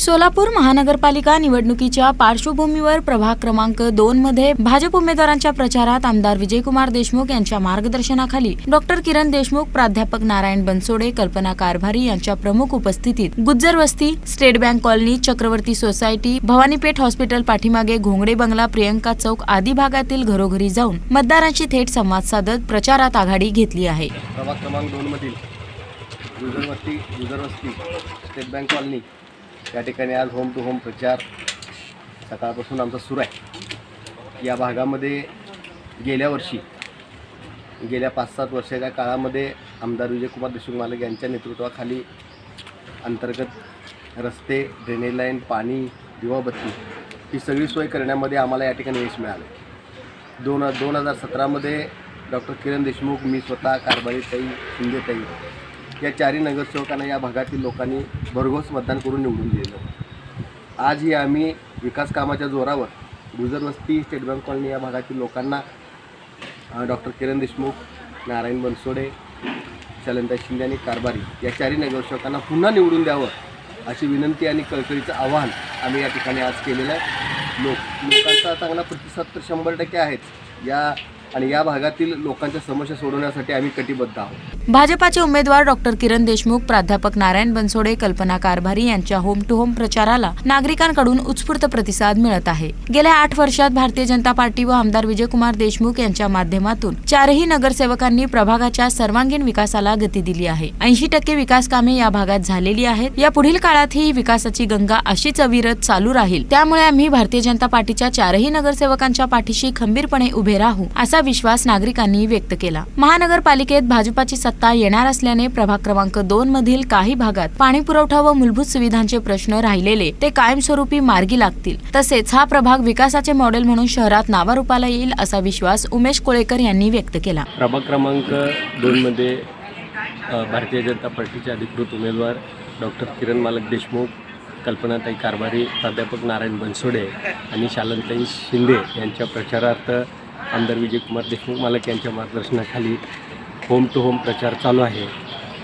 सोलापूर महानगरपालिका निवडणुकीच्या पार्श्वभूमीवर प्रभाग क्रमांक दोन मध्ये भाजप उमेदवारांच्या प्रचारात आमदार विजयकुमार देशमुख यांच्या मार्गदर्शनाखाली डॉक्टर किरण देशमुख प्राध्यापक नारायण बनसोडे कल्पना कारभारी यांच्या प्रमुख उपस्थितीत गुज्जर वस्ती state bank colony Chakravarti society Bhavanipeth hospital पाठीमागे घोंगडे बंगला प्रियंका चौक आदी भागातील घरोघरी जाऊन मतदारांशी थेट संवाद साधत प्रचारात आघाडी घेतली आहे. प्रभाग क्रमांक दोनमधील स्टेट बँक कॉलनी या ठिकाणी आज होम टू होम प्रचार सकाळपासून आमचा सुरू आहे. या भागामध्ये गेल्या वर्षी गेल्या पाच सात वर्षाच्या काळामध्ये आमदार विजयकुमार देशमुख मालक यांच्या नेतृत्वाखाली अंतर्गत रस्ते ड्रेनेज लाईन पाणी दिवाबत्ती ही सगळी सोय करण्यामध्ये आम्हाला या ठिकाणी यश मिळालं. दोन दोन हजार सतरामध्ये डॉक्टर किरण देशमुख मी स्वतः कारभारी ताई शिंदेताई या चारही नगरसेवकांना या भागातील लोकांनी भरघोस मतदान करून निवडून दिलेलं आजही आम्ही विकास कामाच्या जोरावर गुजरवस्ती स्टेट बँक कॉलनी या भागातील लोकांना डॉक्टर किरण देशमुख नारायण बनसोडे शैलंता शिंदे आणि कारभारी या चारही नगरसेवकांना पुन्हा निवडून द्यावं अशी विनंती आणि कळकळीचं आवाहन आम्ही या ठिकाणी आज केलेलं आहे. लोक लोकांचा चांगला प्रतिसाद तर शंभर टक्के आहेच. या आणि या भागातील लोकांच्या समस्या सोडवण्यासाठी आम्ही कटिबद्ध आहोत. भाजपाचे उमेदवार डॉक्टर किरण देशमुख प्राध्यापक नारायण बनसोडे कल्पना कारभारी यांच्या होम टू होम प्रचाराला नागरिकांकडून उत्स्फूर्त प्रतिसाद मिळत आहे. गेल्या आठ वर्षात भारतीय जनता पार्टी व आमदार विजयकुमार देशमुख यांच्या माध्यमातून चारही नगरसेवकांनी प्रभागाच्या सर्वांगीण विकासाला गती दिली आहे. ऐंशी टक्के विकास कामे या भागात झालेली आहेत. या पुढील काळातही ही विकासाची गंगा अशीच अविरत चालू राहील. त्यामुळे आम्ही भारतीय जनता पार्टीच्या चारही नगरसेवकांच्या पाठीशी खंबीरपणे उभे राहू असा विश्वास नागरिकांनी व्यक्त केला. महानगरपालिकेत भाजपाची सत्ता येणार असल्याने प्रभाग क्रमांक दोन मधील काही भागात पाणी पुरवठा व मूलभूत सुविधांचे प्रश्न राहिलेले ते कायमस्वरूपी मार्गी लागतील. तसेच हा प्रभाग विकासाचे मॉडेल म्हणून शहरात नावारूपाला येईल असा विश्वास उमेश कोळेकर यांनी व्यक्त केला. प्रभाग क्रमांक दोनमध्ये मध्ये भारतीय जनता पार्टीचे अधिकृत उमेदवार डॉक्टर किरण मालक देशमुख कल्पनाताई कारभारी प्राध्यापक नारायण बनसोडे आणि शालनताई शिंदे यांच्या प्रचारार्थ आमदार विजयकुमार देशमुख मालक यांच्या मार्गदर्शनाखाली होम टू होम प्रचार चालू आहे.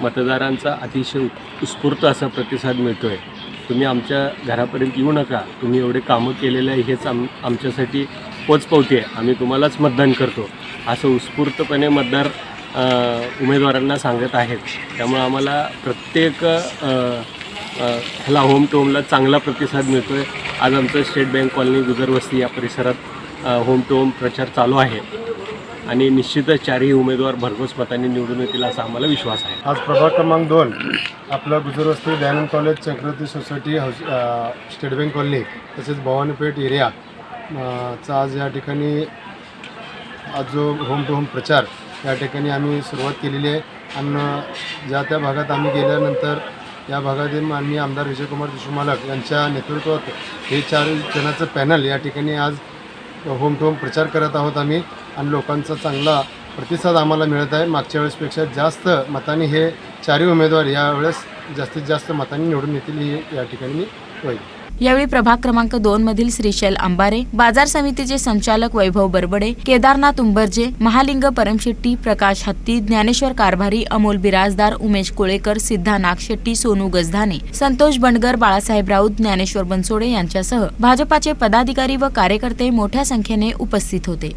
मतदारांचा अतिशय उत्स्फूर्त असा प्रतिसाद मिळतो आहे तुम्ही आमच्या घरापर्यंत येऊ नका. तुम्ही एवढे कामं केलेले आहे हेच आम आमच्यासाठी पोचपावती आहे आम्ही तुम्हालाच मतदान करतो. असं उत्स्फूर्तपणे मतदार उमेदवारांना सांगत आहेत. त्यामुळं आम्हाला प्रत्येक ह्याला होम टू होमला चांगला प्रतिसाद मिळतो आहे आज आमचं स्टेट बँक कॉलनी गुजरवस्ती या परिसरात होम टू होम प्रचार चालू आहे. आणि निश्चितच चारही उमेदवार भरघोस मतांनी निवडून येतील असा आम्हाला विश्वास आहे. आज प्रभाग क्रमांक दोन आपलं Gujarvasti Dayanand college Chakravarti society house state bank colony तसेच भवानीपेठ एरिया चा आज या ठिकाणी आज जो होम टू होम प्रचार या ठिकाणी आम्ही सुरुवात केलेली आहे. आणि ज्या त्या भागात आम्ही गेल्यानंतर या भागातील माननीय आमदार विजयकुमार देशमुख मालक यांच्या नेतृत्वात हे चार जणांचं पॅनल या ठिकाणी आज होम टू होम प्रचार करत आहोत आम्ही आणि लोकांचा चांगला प्रतिसाद आम्हाला मिळत आहे. मागच्या वेळेसपेक्षा जास्त मतांनी हे चारही उमेदवार यावेळेस जास्तीत जास्त मतांनी निवडून येतील ही या ठिकाणी मी होईल. यावेळी प्रभाग क्रमांक दोन मधील श्रीशैल अंबारे बाजार समितीचे संचालक वैभव बरबडे केदारनाथ उंबरजे महालिंग परमशेट्टी प्रकाश हत्ती ज्ञानेश्वर कारभारी अमोल बिराजदार उमेश कोळेकर सिद्धा नागशेट्टी सोनू गजधाने संतोष बंडगर बाळासाहेब राऊत ज्ञानेश्वर बनसोडे यांच्यासह भाजपाचे पदाधिकारी व कार्यकर्ते मोठ्या संख्येने उपस्थित होते.